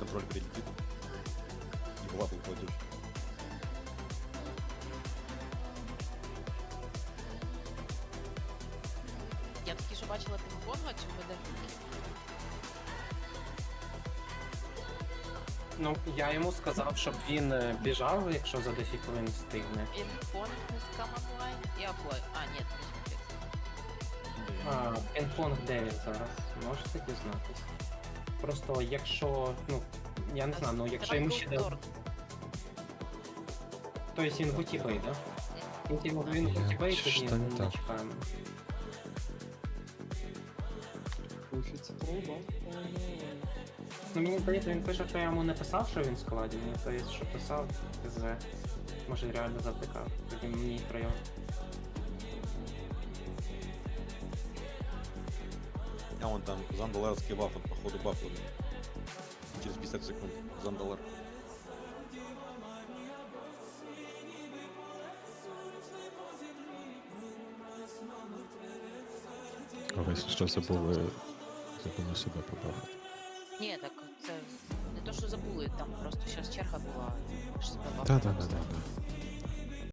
контроль прилетит. И в лапу упадешь. Я таки що бачила пінг-понга чи медальки. Ну, я йому сказав, щоб він е, біжав, якщо за 10 хвилин встигне. Пінг-понг з камонлайн і офлайн. А, ні, це не. А, пінг-понг 9 зараз. Можете дізнатися. Просто якщо, ну, я не знаю, ну якщо йому ще дав. Тобто він гутібей, да? Він він Я гутібей, тоді не чекаємо. Ну мені здається, він пише, що я йому не писав, що він в складі. Мені здається, що писав КЗ. Може реально завтикав. Тоді мені прийом. А вон там зандаларский баф, он, походу бафнут. Через 50 секунд зандалар. Ось що забули, забули себе побахати. Ні, так це не то, що забули, там просто зараз черга була. ж себе Та, бабка та, та, поставила. та.